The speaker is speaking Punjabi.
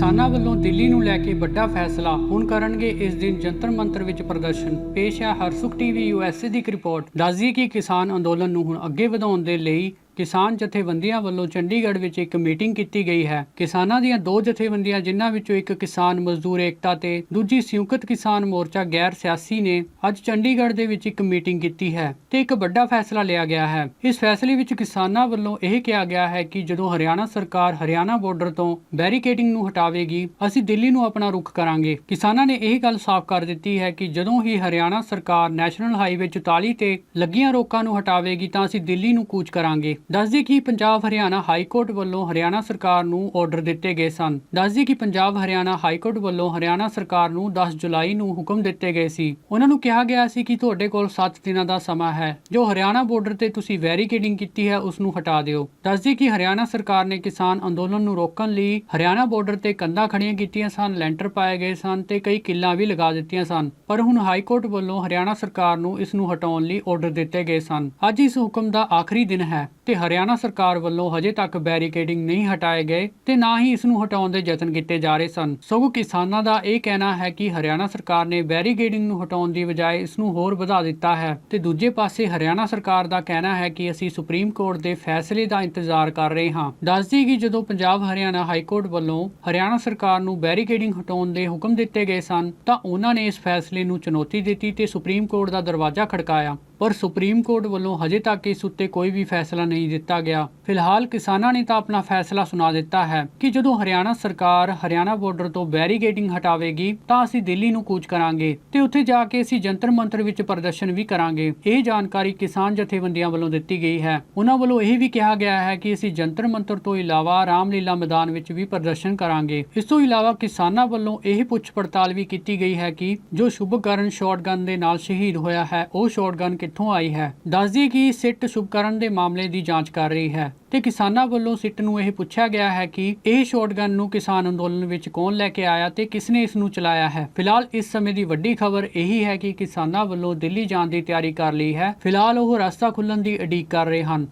ਕਿਸਾਨਾਂ ਵੱਲੋਂ ਦਿੱਲੀ ਨੂੰ ਲੈ ਕੇ ਵੱਡਾ ਫੈਸਲਾ। ਹੁਣ ਕਰਨਗੇ ਇਸ ਦਿਨ ਜੰਤਰ ਮੰਤਰ ਵਿੱਚ ਪ੍ਰਦਰਸ਼ਨ। ਪੇਸ਼ ਹੈ ਹਰਸੁਖ ਟੀਵੀ ਯੂਐਸਏ ਦੀ ਇੱਕ ਰਿਪੋਰਟ। ਦੱਸਦੀ ਕਿ ਕਿਸਾਨ ਅੰਦੋਲਨ ਨੂੰ ਹੁਣ ਅੱਗੇ ਵਧਾਉਣ ਦੇ ਲਈ ਕਿਸਾਨ ਜਥੇਬੰਦੀਆਂ ਵੱਲੋਂ ਚੰਡੀਗੜ੍ਹ ਵਿੱਚ ਇੱਕ ਮੀਟਿੰਗ ਕੀਤੀ ਗਈ ਹੈ। ਕਿਸਾਨਾਂ ਦੀਆਂ ਦੋ ਜਥੇਬੰਦੀਆਂ, ਜਿਨ੍ਹਾਂ ਵਿੱਚੋਂ ਇੱਕ ਕਿਸਾਨ ਮਜ਼ਦੂਰ ਏਕਤਾ ਤੇ ਦੂਜੀ ਸੰਯੁਕਤ ਕਿਸਾਨ ਮੋਰਚਾ ਗੈਰ ਸਿਆਸੀ ਨੇ ਅੱਜ ਚੰਡੀਗੜ੍ਹ ਦੇ ਵਿੱਚ ਇੱਕ ਮੀਟਿੰਗ ਕੀਤੀ ਹੈ ਤੇ ਇੱਕ ਵੱਡਾ ਫੈਸਲਾ ਲਿਆ ਗਿਆ ਹੈ। ਇਸ ਫੈਸਲੇ ਵਿੱਚ ਕਿਸਾਨਾਂ ਵੱਲੋਂ ਇਹ ਕਿਹਾ ਗਿਆ ਹੈ ਕਿ ਜਦੋਂ ਹਰਿਆਣਾ ਸਰਕਾਰ ਹਰਿਆਣਾ ਬਾਰਡਰ ਤੋਂ ਬੈਰੀਕੇਡਿੰਗ ਨੂੰ ਹਟਾਵੇਗੀ, ਅਸੀਂ ਦਿੱਲੀ ਨੂੰ ਆਪਣਾ ਰੁਖ ਕਰਾਂਗੇ। ਕਿਸਾਨਾਂ ਨੇ ਇਹ ਗੱਲ ਸਾਫ਼ ਕਰ ਦਿੱਤੀ ਹੈ ਕਿ ਜਦੋਂ ਹੀ ਹਰਿਆਣਾ ਸਰਕਾਰ ਨੈਸ਼ਨਲ ਹਾਈਵੇ 44 ਤੇ ਲੱਗੀਆਂ ਰੋਕਾਂ ਨੂੰ ਹਟਾਵੇਗੀ, ਤਾਂ ਅਸੀਂ ਦਿੱਲੀ ਨੂੰ ਕੂਚ ਕਰਾਂਗੇ। ਦੱਸਦੀ ਕਿ ਪੰਜਾਬ, ਹਰਿਆਣਾ ਹਾਈ ਕੋਰਟ ਵੱਲੋਂ ਹਰਿਆਣਾ ਸਰਕਾਰ ਨੂੰ ਆਰਡਰ ਦਿੱਤੇ ਗਏ ਸਨ। ਦੱਸਦੀ ਕਿ ਪੰਜਾਬ, ਹਰਿਆਣਾ ਹਾਈ ਕੋਰਟ ਵੱਲੋਂ ਹਰਿਆਣਾ ਸਰਕਾਰ ਨੂੰ 10 ਜੁਲਾਈ ਨੂੰ ਹੁਕਮ ਦਿੱਤੇ ਗਏ ਸੀ। ਉਹਨਾਂ ਨੂੰ ਕਿਹਾ ਗਿਆ ਸੀ ਕਿ ਤੁਹਾਡੇ ਕੋਲ 7 ਦਿਨਾਂ ਦਾ ਸਮਾਂ ਹੈ। ਜੋ ਹਰਿਆਣਾ ਬਾਰਡਰ ਤੇ ਤੁਸੀਂ ਵੈਰੀਕੇਡਿੰਗ ਕੀਤੀ ਹੈ, ਉਸ ਨੂੰ ਹਟਾ ਦਿਓ। ਦੱਸਦੀ ਕਿ ਹਰਿਆਣਾ ਸਰਕਾਰ ਨੇ ਕਿਸਾਨ ਅੰਦੋਲਨ ਨੂੰ ਰੋਕਣ ਲਈ ਹਰਿਆਣਾ ਬਾਰਡਰ ਤੇ ਕੰਧਾਂ ਖੜੀਆਂ ਕੀਤੀਆਂ ਸਨ, ਲੈਂਟਰ ਪਾਏ ਗਏ ਸਨ ਤੇ ਕਈ ਕਿੱਲਾਂ ਵੀ ਲਗਾ ਦਿੱਤੀਆਂ ਸਨ। ਪਰ ਹੁਣ ਹਾਈ ਕੋਰਟ ਵੱਲੋਂ ਹਰਿਆਣਾ ਸਰਕਾਰ ਨੂੰ ਇਸ ਨੂੰ ਹਟਾਉਣ ਲਈ ਆਰਡਰ ਦਿੱਤੇ ਗਏ ਸਨ। ਅੱਜ ਇਸ ਹੁਕਮ ਦਾ ਆਖਰੀ ਦਿਨ ਹੈ ਤੇ ਹਰਿਆਣਾ ਸਰਕਾਰ ਵੱਲੋਂ ਹਜੇ ਤੱਕ ਬੈਰੀਕੇਡਿੰਗ ਨਹੀਂ ਹਟਾਏ ਗਏ ਤੇ ਨਾ ਹੀ ਇਸ ਨੂੰ ਹਟਾਉਣ ਦੇ ਯਤਨ ਕੀਤੇ ਜਾ ਰਹੇ ਸਨ। ਸਗੋਂ ਕਿਸਾਨਾਂ ਦਾ ਇਹ ਕਹਿਣਾ ਹੈ ਕਿ ਹਰਿਆਣਾ ਸਰਕਾਰ ਨੇ ਬੈਰੀਕੇਡਿੰਗ ਨੂੰ ਹਟਾਉਣ ਦੀ ਬਜਾਏ ਇਸ ਨੂੰ ਹੋਰ ਵਧਾ ਦਿੱਤਾ ਹੈ। ਤੇ ਦੂਜੇ ਪਾਸੇ ਹਰਿਆਣਾ ਸਰਕਾਰ ਦਾ ਕਹਿਣਾ ਹੈ ਕਿ ਅਸੀਂ ਸੁਪਰੀਮ ਕੋਰਟ ਦੇ ਫੈਸਲੇ ਦਾ ਇੰਤਜ਼ਾਰ ਕਰ ਰਹੇ ਹਾਂ। ਦੱਸਦੀ ਕਿ ਜਦੋਂ ਪੰਜਾਬ ਹਰਿਆਣਾ ਹਾਈ ਕੋਰਟ ਵੱਲੋਂ ਹਰਿਆਣਾ ਸਰਕਾਰ ਨੂੰ ਬੈਰੀਕੇਡਿੰਗ ਹਟਾਉਣ ਦੇ ਹੁਕਮ ਦਿੱਤੇ ਗਏ ਸਨ, ਤਾਂ ਉਹਨਾਂ ਨੇ ਇਸ ਫੈਸਲੇ ਨੂੰ ਚੁਣੌਤੀ ਦਿੱਤੀ ਤੇ ਸੁਪਰੀਮ ਕੋਰਟ ਦਾ ਦਰਵਾਜ਼ਾ ਖੜਕਾਇਆ। ਪਰ ਸੁਪਰੀਮ ਕੋਰਟ ਵੱਲੋਂ ਹਜੇ ਤੱਕ ਇਸ ਉੱਤੇ ਕੋਈ ਵੀ ਫੈਸਲਾ ਨਹੀਂ ਦਿੱਤਾ ਗਿਆ। ਫਿਲਹਾਲ ਕਿਸਾਨਾਂ ਨੇ ਤਾਂ ਆਪਣਾ ਫੈਸਲਾ ਸੁਣਾ ਦਿੱਤਾ ਹੈ ਕਿ ਜਦੋਂ ਹਰਿਆਣਾ ਸਰਕਾਰ ਹਰਿਆਣਾ ਬਾਰਡਰ ਤੋਂ ਬੈਰੀਕੇਡਿੰਗ ਹਟਾਵੇਗੀ, ਤਾਂ ਅਸੀਂ ਦਿੱਲੀ ਨੂੰ ਕੂਚ ਕਰਾਂਗੇ ਤੇ ਉੱਥੇ ਜਾ ਕੇ ਅਸੀਂ ਜੰਤਰ ਮੰਤਰ ਵਿੱਚ ਪ੍ਰਦਰਸ਼ਨ ਵੀ ਕਰਾਂਗੇ। ਇਹ ਜਾਣਕਾਰੀ ਕਿਸਾਨ ਜਥੇਬੰਦੀਆਂ ਵੱਲੋਂ ਦਿੱਤੀ ਗਈ ਹੈ। ਉਹਨਾਂ ਵੱਲੋਂ ਇਹ ਵੀ ਕਿਹਾ ਗਿਆ ਹੈ ਕਿ ਅਸੀਂ ਜੰਤਰ ਮੰਤਰ ਤੋਂ ਇਲਾਵਾ ਰਾਮਲੀਲਾ ਮੈਦਾਨ ਵਿੱਚ ਵੀ ਪ੍ਰਦਰਸ਼ਨ ਕਰਾਂਗੇ। ਇਸ ਤੋਂ ਇਲਾਵਾ ਕਿਸਾਨਾਂ ਵੱਲੋਂ ਇਹ ਪੁੱਛ ਪੜਤਾਲ ਵੀ ਕੀਤੀ ਗਈ ਹੈ ਕਿ ਜੋ ਸ਼ੁਭਕਰਨ ਸ਼ਾਟਗਨ ਦੇ ਨਾਲ ਸ਼ਹੀਦ ਹੋਇਆ ਹੈ, ਉਹ ਸ਼ਾਟਗਨ ਕਿੱਥੋਂ ਆਈ ਹੈ? ਦੱਸਦੀ ਕਿ ਸਿੱਟ ਸ਼ੁਭਕਰਨ ਦੇ ਮਾਮਲੇ ਦੀ ਜਾਂਚ ਕਰ ਰਹੀ ਹੈ ਤੇ ਕਿਸਾਨਾਂ ਵੱਲੋਂ ਸਿੱਟ ਨੂੰ ਇਹ ਪੁੱਛਿਆ ਗਿਆ ਹੈ ਕਿ ਇਹ ਸ਼ਾਟਗਨ ਨੂੰ ਕਿਸਾਨ ਅੰਦੋਲਨ ਵਿੱਚ ਕੌਣ ਲੈ ਕੇ ਆਇਆ ਤੇ ਕਿਸਨੇ ਇਸ ਨੂੰ ਚਲਾਇਆ ਹੈ? ਫਿਲਹਾਲ ਇਸ ਸਮੇਂ ਦੀ ਵੱਡੀ ਖਬਰ ਇਹੀ ਹੈ ਕਿ ਕਿਸਾਨਾਂ ਵੱਲੋਂ ਦਿੱਲੀ ਜਾਣ ਦੀ ਤਿਆਰੀ ਕਰ ਲਈ ਹੈ। ਫਿਲਹਾਲ ਉਹ ਰਸਤਾ ਖੁੱਲਣ ਦੀ ਉਡੀਕ ਕਰ ਰਹੇ ਹਨ।